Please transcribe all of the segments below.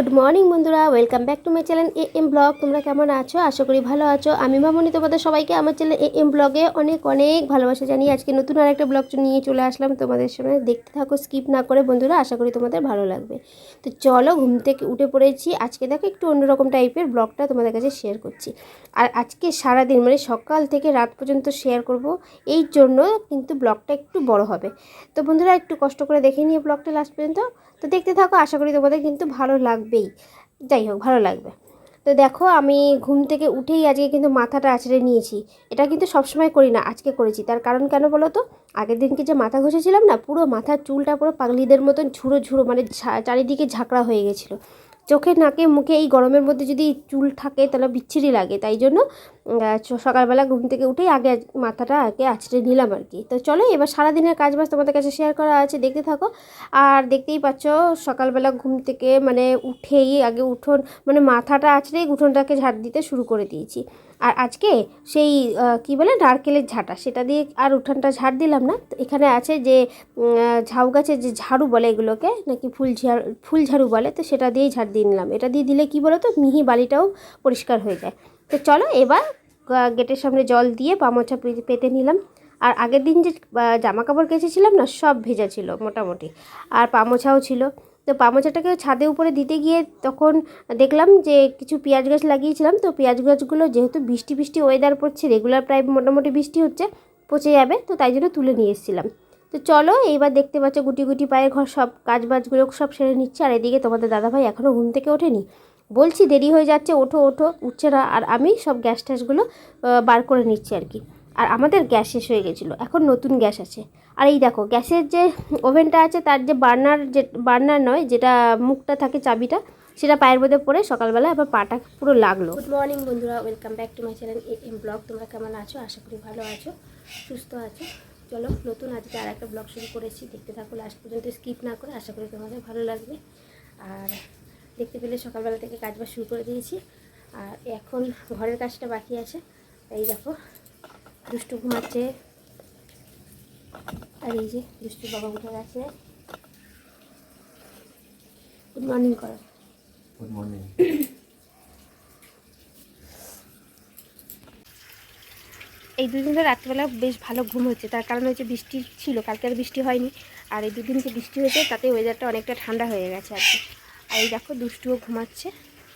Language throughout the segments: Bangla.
গুড মর্নিং বন্ধুরা, welcome back to my channel A M blog. তোমরা কেমন আছো? আশা করি ভালো আছো। আমি মামনি তোমাদের সবাইকে আমার চ্যানেল এ এম ব্লগে অনেক অনেক ভালোবাসা জানিয়ে আজকে নতুন আর একটা ব্লগ নিয়ে চলে আসলাম। তোমাদের সামনে দেখতে থাকো, স্কিপ না করে বন্ধুরা, আশা করি তোমাদের ভালো লাগবে। তো চলো, ঘুম থেকে উঠে পড়েছি। আজকে দেখো একটু অন্যরকম টাইপের ব্লগটা তোমাদের কাছে শেয়ার করছি। আর আজকে সারাদিন মানে সকাল থেকে রাত পর্যন্ত শেয়ার করব। এই জন্য কিন্তু ব্লগটা একটু বড় হবে। তো বন্ধুরা, একটু কষ্ট করে দেখে নিয়ে ব্লগটা লাস্ট পর্যন্ত। তো দেখতে থাকো, আশা করি তোমাদের কিন্তু ভালো লাগবেই যাই হোক, ভালো লাগবে। তো দেখো, আমি ঘুম থেকে উঠেই আজকে কিন্তু মাথাটা আছড়ে নিয়েছি। এটা কিন্তু সবসময় করি না, আজকে করেছি। তার কারণ কেন বলো তো? আগের দিনকে যে মাথা ঘষেছিলাম না, পুরো মাথার চুলটা পুরো পাগলিদের মতন ঝুড়ো ঝুড়ো মানে চারিদিকে ঝাঁকড়া হয়ে গেছিল। চোখে, নাকে, মুখে এই গরমের মধ্যে যদি চুল থাকে, তাহলে বিচ্ছিরি লাগে। তাই জন্য সকালবেলা ঘুম থেকে উঠেই আগে মাথাটা আগে আছড়ে নিলাম আর কি। তো চলো, এবার সারাদিনের কাজ বাজ তোমাদের কাছে শেয়ার করা আছে, দেখতে থাকো। আর দেখতেই পাচ্ছ, সকালবেলা ঘুম থেকে মানে উঠেই আগে উঠোন মানে মাথাটা আছড়েই উঠোনটাকে ঝাড় দিতে শুরু করে দিয়েছি। আর আজকে সেই কি বলে, নারকেলের ঝাঁটা, সেটা দিয়ে আর উঠানটা ঝাড় দিলাম না। তো এখানে আছে যে ঝাউ গাছের যে ঝাড়ু বলে এগুলোকে, নাকি ফুল ঝাড়ু ফুল ঝাড়ু বলে, তো সেটা দিয়েই ঝাড় দিয়ে নিলাম। এটা দিয়ে দিলে কি বলো তো মিহি বালিটাও পরিষ্কার হয়ে যায়। তো চলো এবার গেটের সামনে জল দিয়ে পে- পেতে নিলাম। আর আগের দিন যে জামা কাপড় কেচেছিলাম না, সব ভেজা ছিল মোটামুটি। আর পামোছাও ছিল। তো পামোচাটাকে ছাদে উপরে দিতে গিয়ে তখন দেখলাম যে কিছু পেঁয়াজ গাছ লাগিয়েছিলাম। তো পেঁয়াজ গাছগুলো যেহেতু বৃষ্টি বৃষ্টি ওয়েদার পড়ছে রেগুলার প্রায় মোটামুটি বৃষ্টি হচ্ছে, পচে যাবে। তো তাই জন্য তুলে নিয়ে এসেছিলাম। তো চলো এইবার দেখতে পাচ্ছ গুটি গুটি পায়ে ঘর সব কাজ বাজগুলো সব সেরে নিচ্ছে। আর এদিকে তোমাদের দাদাভাই এখনও ঘুম থেকে ওঠেনি। বলছি দেরি হয়ে যাচ্ছে, ওঠো ওঠো, উঠছে না। আর আমি সব গ্যাস ট্যাসগুলো বার করে নিচ্ছি আর কি। আর আমাদের গ্যাস শেষ হয়ে গেছিল, এখন নতুন গ্যাস আছে। আর এই দেখো, গ্যাসের যে ওভেনটা আছে, তার যে বার্নার যে বার্নার নয়, যেটা মুখটা থাকে চাবিটা, সেটা পায়ের মধ্যে পড়ে সকালবেলা আবার পাটা পুরো লাগল। গুড মর্নিং বন্ধুরা welcome back to my channel M blog তোমরা কেমন আছো? আশা করি ভালো আছো, সুস্থ আছো। চলো, নতুন আজকে আর একটা ব্লগ শুরু করেছি। দেখতে থাকো লাস্ট পর্যন্ত স্কিপ না করে, আশা করি তোমাদের ভালো লাগবে। আর দেখতে পেলে সকালবেলা থেকে কাজ বাজ শুরু করে দিয়েছি। আর এখন ঘরের কাজটা বাকি আছে। এই দেখো দুষ্টু ঘুমাচ্ছে। আর এই যে দুষ্টু বাবা উঠে গেছে। গুড মর্নিং করো। গুড মর্নিং এই দুদিন ধরে রাত্রিবেলা বেশ ভালো ঘুম হচ্ছে। তার কারণ হচ্ছে বৃষ্টি ছিল। কালকে আর বৃষ্টি হয়নি। আর এই দুদিন যে বৃষ্টি হয়েছে তাতে ওয়েদারটা অনেকটা ঠান্ডা হয়ে গেছে আর কি। আর এই দেখো দুষ্টুও ঘুমাচ্ছে।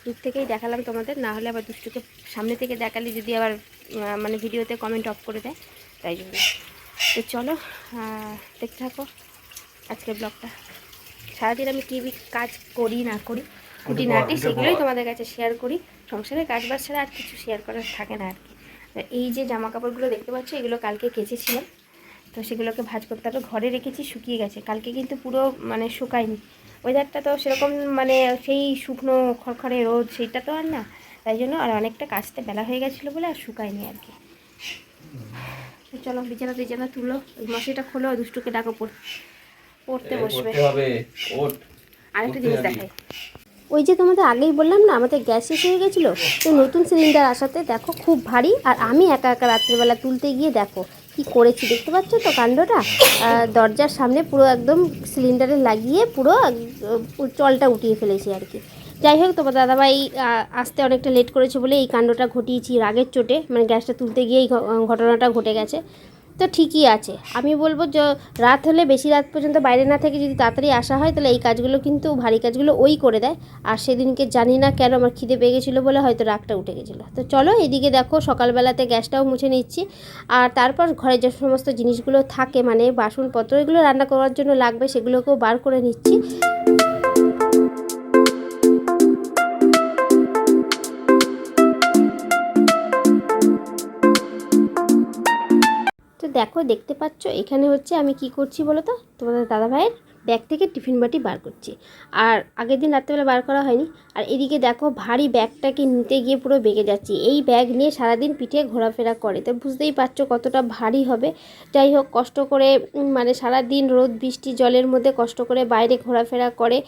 দূর থেকেই দেখালাম তোমাদের না হলে আবার দুষ্টুকে সামনে থেকে দেখালে যদি আবার মানে ভিডিওতে কমেন্ট অফ করে দেয় তাই জন্য। তো চলো দেখতে থাকো আজকের ব্লগটা সারাদিন আমি কী কাজ করি না করি খুঁটিনাটি সেগুলোই তোমাদের কাছে শেয়ার করি। সংসারের কাজ বাজ ছাড়া আর কিছু শেয়ার করার থাকে না আর কি এই যে জামা কাপড়গুলো দেখতে পাচ্ছ এগুলো কালকে কেচেছিলাম। তো সেগুলোকে ভাজ করতে হবে ঘরে রেখেছি শুকিয়ে গেছে। কালকে কিন্তু পুরো মানে শুকায়নি। ওয়েদারটা তো সেরকম মানে সেই শুকনো খড়খড়ে রোদ সেইটা তো আর না। তাই জন্য আর অনেকটা কাচতে বেলা হয়ে গেছিল বলে আর শুকায়নি আর কি। চলো বিছানা বিছানা তুলো ওই মশারিটা খোলো দুষ্টুকে ডাকো পড়- পড়তে বসবে। আরেকটা জিনিস দেখাই। ওই যে তোমাদের আগেই বললাম না আমাদের গ্যাস শেষ হয়ে গেছিল তো নতুন সিলিন্ডার আসাতে দেখো খুব ভারী আর আমি একা একা রাত্রিবেলা তুলতে গিয়ে দেখো কি করেছি দেখতে পাচ্ছ তো কাণ্ডটা? দরজার সামনে পুরো একদম সিলিন্ডারে লাগিয়ে পুরো চলটা উঠিয়ে ফেলেছি আর কি। যাই হোক, তোমার দাদাভাই আসতে অনেকটা লেট করেছে বলে এই কাণ্ডটা ঘটিয়েছি রাগের চোটে। মানে গ্যাসটা তুলতে গিয়ে এই ঘটনাটা ঘটে গেছে। তো ঠিকই আছে। আমি বলব রাত হলে বেশি রাত পর্যন্ত বাইরে না থেকে যদি তাড়াতাড়ি আসা হয়, তাহলে এই কাজগুলো কিন্তু ভারী কাজগুলো ওই করে দেয়। আর সেদিনকে জানি না কেন আমার খিদে পেয়ে গেছিল বলে হয়তো রাগটা উঠে গেছিল। তো চলো এদিকে দেখো, সকালবেলাতে গ্যাসটাও মুছে নিচ্ছি। আর তারপর ঘরে যে সমস্ত জিনিসগুলো থাকে মানে বাসনপত্র, এগুলো রান্না করার জন্য লাগবে, সেগুলোকেও বার করে নিচ্ছি। দেখো দেখতে পাচ্ছ? এখানে হচ্ছে আমি কি করছি বলো তো? তোমাদের দাদাভাইয়ের ব্যাগ থেকে টিফিন বাটি বার করছি। আর আগের দিন রাত্রেবেলা বার করা হয়নি। আর এদিকে দেখো ভারী ব্যাগটাকে নিতে গিয়ে পুরো বেগে যাচ্ছি। এই ব্যাগ নিয়ে সারাদিন পিঠে ঘোরাফেরা করে। তো বুঝতেই পারছ কতটা ভারী হবে। যাই হোক, কষ্ট করে মানে সারাদিন রোদ, বৃষ্টি, জলের মধ্যে কষ্ট করে বাইরে ঘোরাফেরা করে।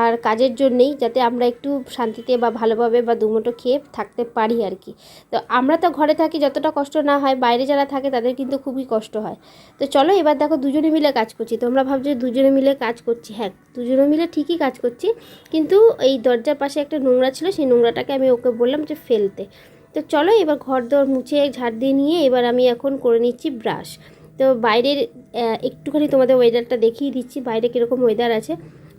আর কাজের জন্যেই যাতে আমরা একটু শান্তিতে বা ভালোভাবে বা দুমুটো খেয়ে থাকতে পারি আর কি। তো আমরা তো ঘরে থাকি, যতটা কষ্ট না হয়, বাইরে যারা থাকে তাদের কিন্তু খুবই কষ্ট হয়। তো চলো এবার দেখো দুজনে মিলে কাজ করছি। তোমরা ভাবছ দুজনে মিলে কাজ করছি। হ্যাঁ দুজনে মিলে ঠিকই কাজ করছি। কিন্তু এই দরজার পাশে একটা নোংরা ছিল, সেই নোংরাটাকে আমি ওকে বললাম যে ফেলতে। তো চলো এবার ঘর দর মুছে ঝাড় দিয়ে নিয়ে এবার আমি এখন করে নিচ্ছি ব্রাশ। তো বাইরের একটুখানি তোমাদের ওয়েদারটা দেখিয়ে দিচ্ছি, বাইরে কীরকম ওয়েদার আছে।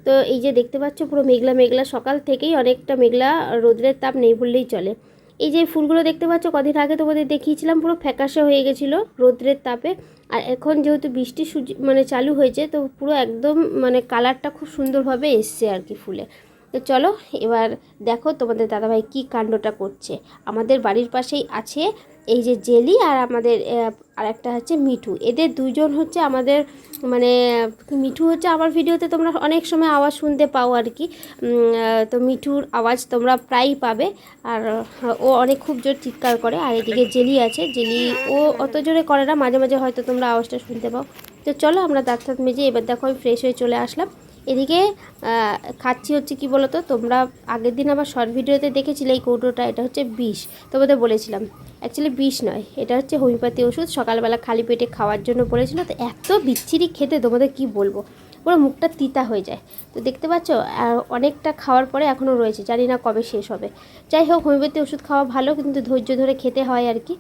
তো এই যে দেখতে পাচ্ছ পুরো মেঘলা মেঘলা সকাল থেকেই অনেকটা মেঘলা রোদ্রের তাপ নেই বললেই চলে। এই যে ফুলগুলো দেখতে পাচ্ছ, কদিন আগে তোমাদের দেখিয়েছিলাম, পুরো ফ্যাকাশে হয়ে গেছিল রোদ্রের তাপে। আর এখন যেহেতু বৃষ্টি মানে চালু হয়েছে, তো পুরো একদম মানে কালারটা খুব সুন্দরভাবে এসছে আর কি ফুলে। তো চলো, এবার দেখো তোমাদের দাদাভাই কি কাণ্ডটা করছে। আমাদের বাড়ির পাশেই আছে এই যে জেলি আর আমাদের আর একটা হচ্ছে মিঠু। এদের দুজন হচ্ছে আমাদের মানে মিঠু হচ্ছে আমার ভিডিওতে তোমরা অনেক সময় আওয়াজ শুনতে পাও আর কি। তো মিঠুর আওয়াজ তোমরা প্রায়ই পাবে। আর ও অনেক খুব জোর চিৎকার করে। আর এদিকে জেলি আছে। জেলি, ও অত জোরে করে না। মাঝে মাঝে হয়তো তোমরা আওয়াজটা শুনতে পাও। তো চলো আমরা দাঁত টাত মেজে এবার দেখো আমি ফ্রেশ হয়ে চলে আসলাম। এদিকে খাচ্ছি হচ্ছে কি বলো তো তোমরা আগের দিন আমার শর্ট ভিডিওতে দেখেছিলে এই কৌটোটা। এটা হচ্ছে বিষ। তোমাদের বলেছিলাম। অ্যাকচুয়ালি বিষ নয়। এটা হচ্ছে হোমিওপ্যাথি ওষুধ। সকালবেলা খালি পেটে খাওয়ার জন্য বলেছিল। তো এত বিচ্ছিরি খেতে তোমাদের কি বলব? পুরো মুখটা তিতা হয়ে যায়। তো দেখতে পাচ্ছ অনেকটা খাওয়ার পরে এখনও রয়েছে। জানি না কবে শেষ হবে। যাই হোক হোমিওপ্যাথি ওষুধ খাওয়া ভালো, কিন্তু ধৈর্য ধরে খেতে হয় আর কি।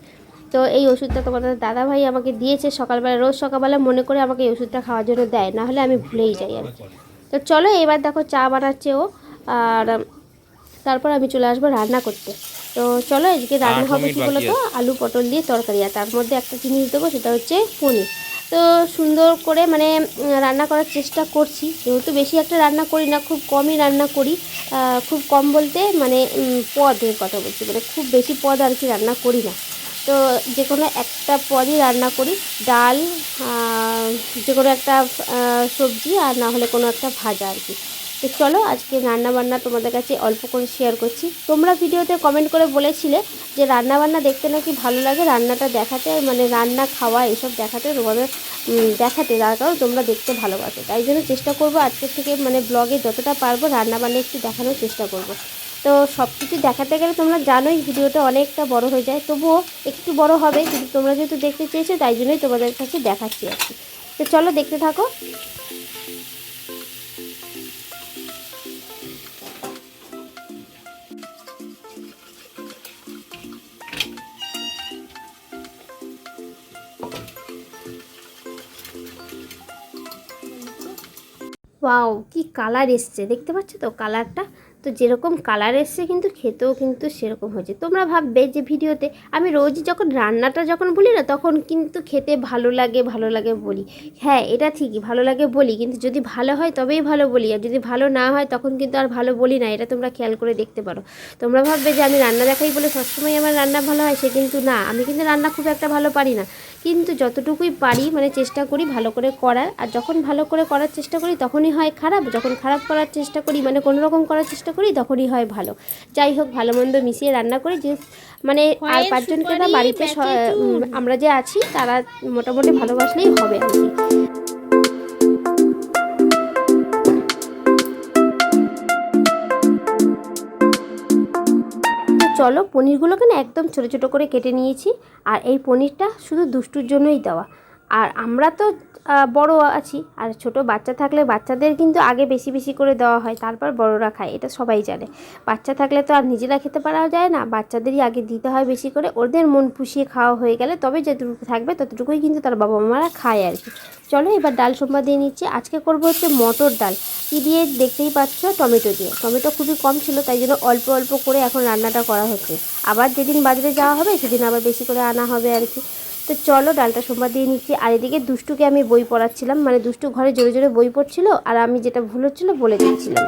তো এই ওষুধটা তোমাদের দাদাভাই আমাকে দিয়েছে সকালবেলা। রোজ সকালবেলা মনে করে আমাকে এই ওষুধটা খাওয়ার জন্য দেয়। না হলে আমি ভুলেই যাই আর কি। তো চলো, এবার দেখো চা বানাচ্ছে ও। আর তারপর আমি চলে আসব রান্না করতে। তো চলো আজকে রান্না হবে কি বলো তো আলু পটল দিয়ে তরকারি। আর তার মধ্যে একটা জিনিস দেবো সেটা হচ্ছে পনির। তো সুন্দর করে মানে রান্না করার চেষ্টা করছি। যেহেতু বেশি একটা রান্না করি না খুব কমই রান্না করি। খুব কম বলতে মানে পদের কথা বলছি। মানে খুব বেশি পদ আর কি রান্না করি না। তো যে কোনো একটা পদই রান্না করি। ডাল যে কোনো একটা সবজি আর না হলে কোনো একটা ভাজা আর কি। তো চলো আজকে রান্না বান্না তোমাদের কাছে অল্প করে শেয়ার করছি। তোমরা ভিডিওতে কমেন্ট করে বলেছিলে যে রান্না বান্না দেখতে নাকি ভালো লাগে, রান্নাটা দেখাতে মানে রান্না খাওয়া, এসব দেখাতে, তোমাদের দেখাতে, তার কারণ তোমরা দেখতে ভালোবাসো। তাই জন্য চেষ্টা করব আজকের থেকে মানে ব্লগে যতটা পারব রান্না বান্না একটু দেখানোর চেষ্টা করব। তো সব কিছু দেখাতে গেলে তোমরা জানোই ভিডিওটা অনেকটা বড় হয়ে যায়, তবুও একটু বড় হবে, কিন্তু তোমরা যেহেতু দেখতে চেয়েছো, তাই জন্যই তোমাদের কাছে দেখাচ্ছি আর তো চলো দেখতে থাকো। ওয়াও কি কালার এসছে দেখতে পাচ্ছ তো কালারটা তো যেরকম কালার এসছে কিন্তু খেতেও কিন্তু সেরকম হয়েছে। তোমরা ভাববে যে ভিডিওতে আমি রোজ যখন রান্নাটা যখন বলি না, তখন কিন্তু খেতে ভালো লাগে ভালো লাগে বলি। হ্যাঁ এটা ঠিকই, ভালো লাগে বলি, কিন্তু যদি ভালো হয় তবেই ভালো বলি, আর যদি ভালো না হয় তখন কিন্তু আর ভালো বলি না, এটা তোমরা খেয়াল করে দেখতে পারো। তোমরা ভাববে যে আমি রান্না দেখাই বলে সবসময় আমার রান্না ভালো হয়, সে কিন্তু না, আমি কিন্তু রান্না খুব একটা ভালো পারি না। কিন্তু যতটুকুই পারি মানে চেষ্টা করি ভালো করে করার, আর যখন ভালো করে করার চেষ্টা করি তখনই হয় খারাপ, যখন খারাপ করার চেষ্টা করি মানে কোনো রকম করার চেষ্টা করি তখনই হয় ভালো। যাই হোক ভালো মন্দ মিশিয়ে রান্না করি যে মানে আর পাঁচজনকে না বাড়িতে আমরা যে আছি তারা মোটামুটি ভালোবাসলেই হবে আর কি। চলো পনিরগুলোকে না একদম ছোটো ছোটো করে কেটে নিয়েছি আর এই পনিরটা শুধু দুষ্টুর জন্যই দেওয়া। আর আমরা তো বড় আছি। আর ছোট বাচ্চা থাকলে বাচ্চাদের কিন্তু আগে বেশি বেশি করে দেওয়া হয়, তারপর বড়রা খায়, এটা সবাই জানে। বাচ্চা থাকলে তো আর নিজেরা খেতে পারা যায় না, বাচ্চাদেরই আগে দিতে হয় বেশি করে, ওদের মন পুষিয়ে খাওয়া হয়ে গেলে তবে যতটুকু থাকবে ততটুকুই কিন্তু তার বাবা মারা খায় আর কি। চলো এবার ডাল সোমবার দিয়ে নিচ্ছি, আজকে করব হচ্ছে মটর ডাল। কী দিয়ে দেখতেই পাচ্ছ? টমেটো দিয়ে। টমেটো খুবই কম ছিল, তাই জন্য অল্প অল্প করে এখন রান্নাটা করা হচ্ছে। আবার যেদিন বাজারে যাওয়া হবে, সেদিন আবার বেশি করে আনা হবে আর কি। তো চলো, ডালটা সোমবার দিয়ে নিচ্ছি। আর এদিকে দুষ্টুকে আমি বই পড়াচ্ছিলাম। মানে দুষ্টু ঘরে জোরে জোরে বই পড়ছিল, আর আমি যেটা ভুল হচ্ছিল বলে দিচ্ছিলাম।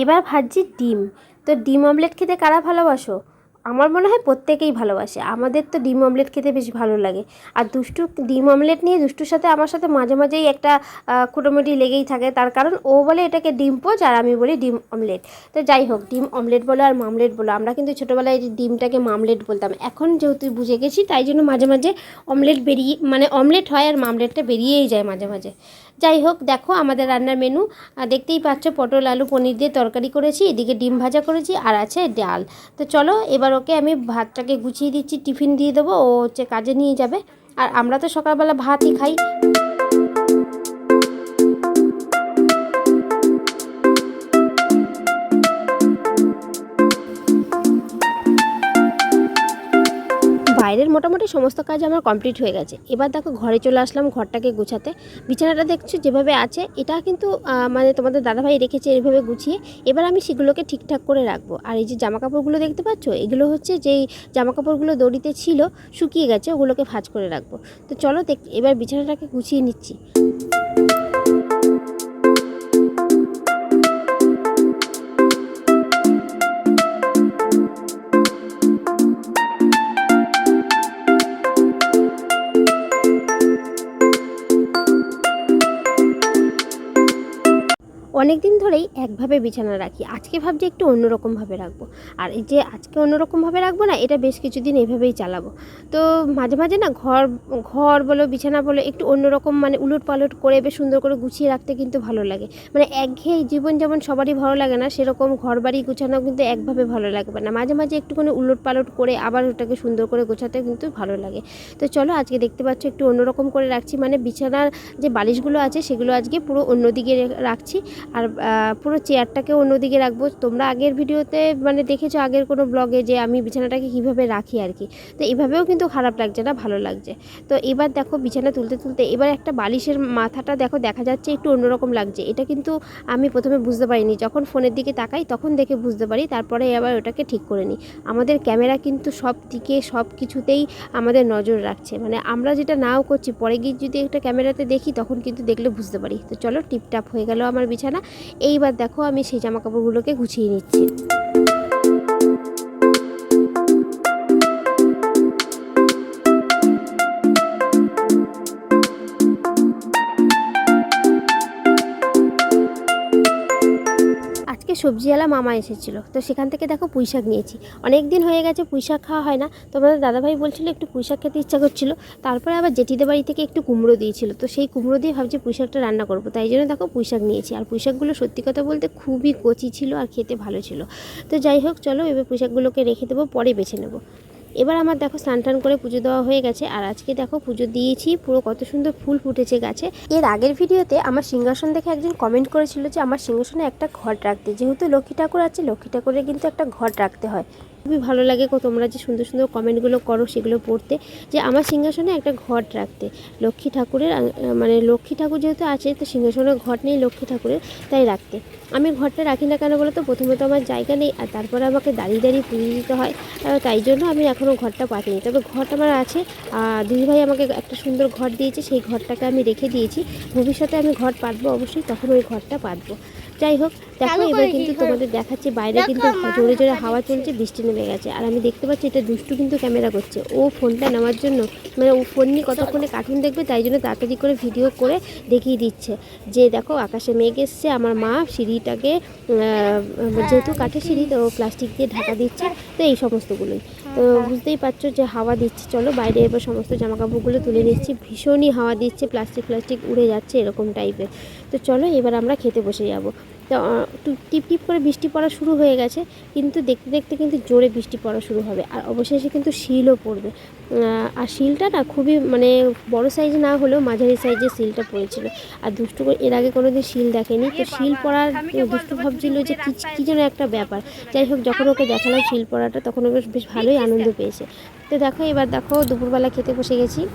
এবার ভাজছি ডিম। তো ডিম অমলেট খেতে কারা ভালোবাসো? আমার মনে হয় প্রত্যেকেই ভালোবাসে। আমাদের তো ডিম অমলেট খেতে বেশ ভালো লাগে। আর দুষ্টু ডিম অমলেট নিয়ে দুষ্টুর সাথে আমার সাথে মাঝে মাঝেই একটা কুটোমুটি লেগেই থাকে। তার কারণ ও বলে এটাকে ডিম পোচ আর আমি বলি ডিম অমলেট। তো যাই হোক, ডিম অমলেট বলো আর মামলেট বলো। আমরা কিন্তু ছোটোবেলায় ডিমটাকে মামলেট বলতাম। এখন যেহেতু বুঝে গেছি, তাই জন্য মাঝে মাঝে অমলেট বেরিয়ে মানে অমলেট হয় আর মামলেটটা বেরিয়েই যায় মাঝে মাঝে। যাই হোক দেখো আমাদের রান্নার মেনু দেখতেই পাচ্ছ, পটল, আলু, পনির দিয়ে তরকারি করেছি, এদিকে ডিম ভাজা করেছি, আর আছে ডাল। তো চলো, এবার ওকে আমি ভাতটাকে গুছিয়ে দিচ্ছি, টিফিন দিয়ে দেবো, ও হচ্ছে কাজে নিয়ে যাবে। আর আমরা তো সকালবেলা ভাতই খাই। বাইরের মোটামুটি সমস্ত কাজ আমার কমপ্লিট হয়ে গেছে। এবার দেখো ঘরে চলে আসলাম, ঘরটাকে গুছাতে। বিছানাটা দেখছ যেভাবে আছে, এটা কিন্তু মানে তোমাদের দাদাভাই রেখেছে এইভাবে গুছিয়ে। এবার আমি সেগুলোকে ঠিকঠাক করে রাখব। আর এই যে জামা কাপড়গুলো দেখতে পাচ্ছ, এগুলো হচ্ছে যেই জামা কাপড়গুলো দড়িতে ছিল, শুকিয়ে গেছে, ওগুলোকে ভাঁজ করে রাখব। তো চলো দেখ, এবার বিছানাটাকে গুছিয়ে নিচ্ছি। অনেক দিন ধরেই একভাবে বিছানা রাখি। আজকে ভাবছি একটু অন্যরকমভাবে রাখব। আর এই যে আজকে অন্যরকমভাবে রাখব না, এটা বেশ কিছুদিন এভাবেই চালাবো। তো মাঝে মাঝে না ঘর ঘর বলো, বিছানা বলো, একটু অন্যরকম মানে উলট পালট করে বেশ সুন্দর করে গুছিয়ে রাখতে কিন্তু ভালো লাগে। মানে একঘেয়ে জীবন যেমন সবারই ভালো লাগে না, সেরকম ঘর বাড়ি গুছানো কিন্তু একভাবে ভালো লাগবে না। মাঝে মাঝে একটুখানি উলট পালট করে আবার ওটাকে সুন্দর করে গোছাতে কিন্তু ভালো লাগে। তো চলো আজকে দেখতে পাচ্ছ একটু অন্যরকম করে রাখছি। মানে বিছানার যে বালিশগুলো আছে, সেগুলো আজকে পুরো অন্যদিকে রাখছি। আর পুরো চেয়ারটাকে অন্যদিকে রাখব। তোমরা আগের ভিডিওতে মানে দেখেছ আগের কোনো ব্লগে যে আমি বিছানাটাকে কীভাবে রাখি আর কি? তো এইভাবেও কিন্তু খারাপ লাগছে না, ভালো লাগছে। তো এবার দেখো বিছানা তুলতে তুলতে এবার একটা বালিশের মাথাটা দেখো দেখা যাচ্ছে একটু অন্যরকম লাগছে। এটা কিন্তু আমি প্রথমে বুঝতে পারিনি। যখন ফোনের দিকে তাকাই তখন দেখে বুঝতে পারি, তারপরে আবার ওটাকে ঠিক করে নিই। আমাদের ক্যামেরা কিন্তু সব দিকে সব কিছুতেই আমাদের নজর রাখছে। মানে আমরা যেটা নাও করছি, পরে গিয়ে যদি একটা ক্যামেরাতে দেখি তখন কিন্তু দেখলে বুঝতে পারি। তো চলো টিপটাপ হয়ে গেল আমার বিছানা। এইবার দেখো আমি সেই জামা কাপড়গুলোকে গুছিয়ে নিচ্ছি। আজকে সবজিওয়ালা মামা এসেছিল। তো সেখান থেকে দেখো পুঁই শাক নিয়েছি। অনেক দিন হয়ে গেছে পুঁই শাক খাওয়া হয় না। তোমাদের দাদাভাই বলছিল একটু পুঁই শাক খেতে ইচ্ছা করছিল। তারপরে আবার জেঠিদের বাড়ি থেকে একটু কুমড়ো দিয়েছিল। তো সেই কুমড়ো দিয়ে ভাবছি পুঁইশাকটা রান্না করব। তাই জন্য দেখো পুঁই শাক নিয়েছি। আর পুঁই শাকগুলো সত্যি কথা বলতে খুবই কচি ছিল আর খেতে ভালো ছিল। তো যাই হোক, চলো এবার পুঁই শাকগুলোকে রেখে দেবো, পরে বেছে নেব। এবার আমার দেখো স্নান টান করে পুজো দেওয়া হয়ে গেছে, আর আজকে দেখো পুজো দিয়েছি, পুরো কত সুন্দর ফুল ফুটেছে গাছে। এর আগের ভিডিওতে আমার সিংহাসন দেখে একজন কমেন্ট করেছিল যে, আমার সিংহাসনে একটা ঘর রাখতে, যেহেতু লক্ষ্মী ঠাকুর আছে, লক্ষ্মী ঠাকুরের কিন্তু একটা ঘর রাখতে হয়। খুবই ভালো লাগে তোমরা যে সুন্দর সুন্দর কমেন্টগুলো করো, সেগুলো পড়তে। যে আমার সিংহাসনে একটা ঘট রাখতে। লক্ষ্মী ঠাকুরের মানে লক্ষ্মী ঠাকুর যেহেতু আছে, তো সিংহাসনে ঘট নেই, লক্ষ্মী ঠাকুরের তাই রাখতে। আমি ঘরটা রাখি না কেন বলো তো প্রথমত আমার জায়গা নেই, আর তারপরে আমাকে দাঁড়িয়ে দাঁড়িয়ে পুজো দিতে হয়। তাই জন্য আমি এখনও ঘরটা পাতিনি তবে ঘট আমার আছে। আর দিদিভাই আমাকে একটা সুন্দর ঘর দিয়েছে, সেই ঘরটাকে আমি রেখে দিয়েছি। ভবিষ্যতে আমি ঘর পাতবো অবশ্যই, তখন ওই ঘরটা পাতবো যাই হোক দেখো এবার কিন্তু তোমাদের দেখাচ্ছি বাইরে কিন্তু জোরে জোরে হাওয়া চলছে বৃষ্টি নেমে গেছে। আর আমি দেখতে পাচ্ছি এটা দুষ্টু কিন্তু ক্যামেরা করছে। ও ফোনটা নেওয়ার জন্য মানে ও ফোন নিয়ে কতক্ষণে কার্টুন দেখবে তাই জন্য তাড়াতাড়ি করে ভিডিও করে দেখিয়ে দিচ্ছে। যে দেখো আকাশে মেঘ এসছে আমার মা সিঁড়িটাকে যেহেতু কাঠের সিঁড়ি তো প্লাস্টিক দিয়ে ঢাকা দিচ্ছে তো এই সমস্তগুলোই। তো বুঝতেই পারছ যে হাওয়া দিচ্ছে চলো বাইরে এবার সমস্ত জামা কাপড়গুলো তুলে নিচ্ছি। ভীষণই হাওয়া দিচ্ছে প্লাস্টিক প্লাস্টিক উড়ে যাচ্ছে এরকম টাইপের তো চলো এবার আমরা খেতে বসে যাব। তো টিপ টিপ করে বৃষ্টি পড়া শুরু হয়ে গেছে কিন্তু দেখতে দেখতে কিন্তু জোরে বৃষ্টি পড়া শুরু হবে। আর অবশেষে কিন্তু শিলও পড়বে। আর শিলটা না খুবই মানে বড় সাইজ না হলেও মাঝারি সাইজের শিলটা পড়েছিল। আর দুষ্টু করে- এর আগে কোনোদিন শিল দেখেনি। তো শিল পড়ার দুষ্টু ভাবছিল যে কী কী যেন একটা ব্যাপার। যাই হোক যখন ওকে দেখালাম শিল পড়াটা তখন ওকে বেশ ভালোই আনন্দ পেয়েছে। তো দেখো এবার দেখো দুপুরবেলা খেতে বসে গেছি।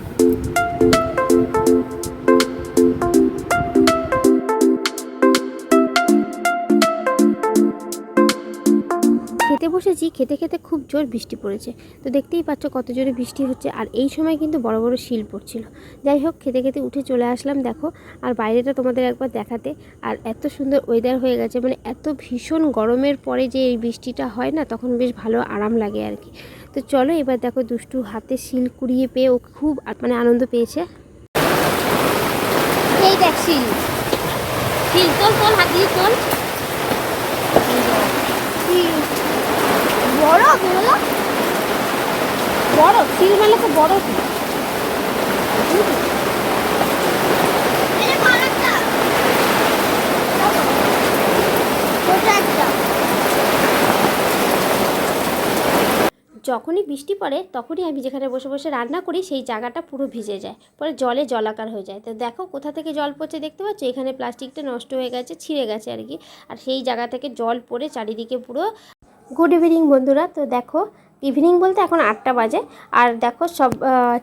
খেতে বসেছি, খেতে খেতে খুব জোর বৃষ্টি পড়েছে। তো দেখতেই পাচ্ছ কত জোরে বৃষ্টি হচ্ছে, আর এই সময় কিন্তু বড় বড় শিল পড়ছিল। যাই হোক, খেতে খেতে উঠে চলে আসলাম, দেখো। আর বাইরেটা তোমাদের একবার দেখাতে। আর এত সুন্দর ওয়েদার হয়ে গেছে মানে এত ভীষণ গরমের পরে যে এই বৃষ্টিটা হয় না, তখন বেশ ভালো আরাম লাগে আর কি। তো চলো এবার দেখো দুষ্টু হাতে শিল কুড়িয়ে পেয়ে ও খুব মানে আনন্দ পেয়েছে। এই দেখ শিল। শিল তোল তোল, হাত দিয়ে তোল। বড়? বড়? শিল মানে তো কি? যখনই বৃষ্টি পড়ে, তখনই আমি যেখানে বসে বসে রান্না করি, সেই জায়গাটা পুরো ভিজে যায়। পরে জলে জলাকার হয়ে যায়। তো দেখো, কোথা থেকে জল পড়ছে দেখতে পাচ্ছ? এখানে প্লাস্টিকটা নষ্ট হয়ে গেছে, ছিঁড়ে গেছে আর কি। আর সেই জায়গা থেকে জল পড়ে চারিদিকে পুরো গুড ইভিনিং বন্ধুরা তো দেখো ইভিনিং বলতে এখন আটটা বাজে। আর দেখো সব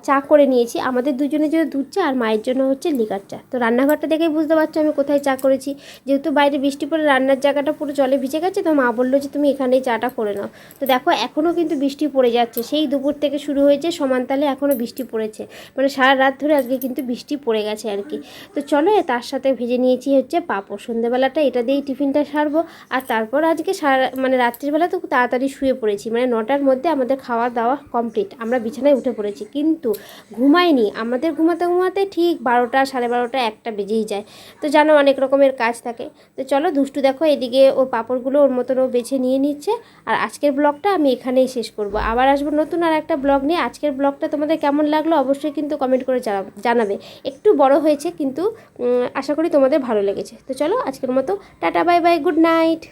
চা করে নিয়েছি। আমাদের দুজনের জন্য দুধ চা আর মায়ের জন্য হচ্ছে লিকার চা। তো রান্নাঘরটা দেখেই বুঝতে পারছ আমি কোথায় চা করেছি। যেহেতু বাইরে বৃষ্টি পড়ে রান্নার জায়গাটা পুরো জলে ভিজে গেছে, তো মা বলল যে তুমি এখানেই চাটা করে নাও। তো দেখো এখনও কিন্তু বৃষ্টি পড়ে যাচ্ছে। সেই দুপুর থেকে শুরু হয়েছে, সমানতালে এখনও বৃষ্টি পড়েছে। মানে সারা রাত ধরে আজকে কিন্তু বৃষ্টি পড়ে গেছে আর কি। তো চলো তার সাথে ভেজে নিয়েছি হচ্ছে পাঁপড়। সন্ধ্যেবেলাটা এটা দিয়েই টিফিনটা সারবো। আর তারপর আজকে সারা মানে রাত্রিবেলা তো তাড়াতাড়ি শুয়ে পড়েছি। মানে নটার মধ্যে আমাদের খাওয়া দাওয়া কমপ্লিট আমরা বিছানায় উঠে পড়েছি। কিন্তু ঘুমাইনি আমাদের ঘুমাতে ঘুমাতে ঠিক বারোটা, সাড়ে বারোটা, একটা বেজেই যায়। তো জানো, অনেক রকমের কাজ থাকে। তো চলো, দুষ্টু দেখো, এদিকে ওর পাঁপড়গুলো ওর মতন ও বেছে নিয়ে নিচ্ছে। আর আজকের ব্লগটা আমি এখানেই শেষ করব। আবার আসব নতুন আর একটা ব্লগ নিয়ে। আজকের ব্লগটা তোমাদের কেমন লাগল অবশ্যই কিন্তু কমেন্ট করে জানা- জানাবে। একটু বড় হয়েছে, কিন্তু আশা করি তোমাদের ভালো লেগেছে। তো চলো, আজকের মতো। Tata bye bye good night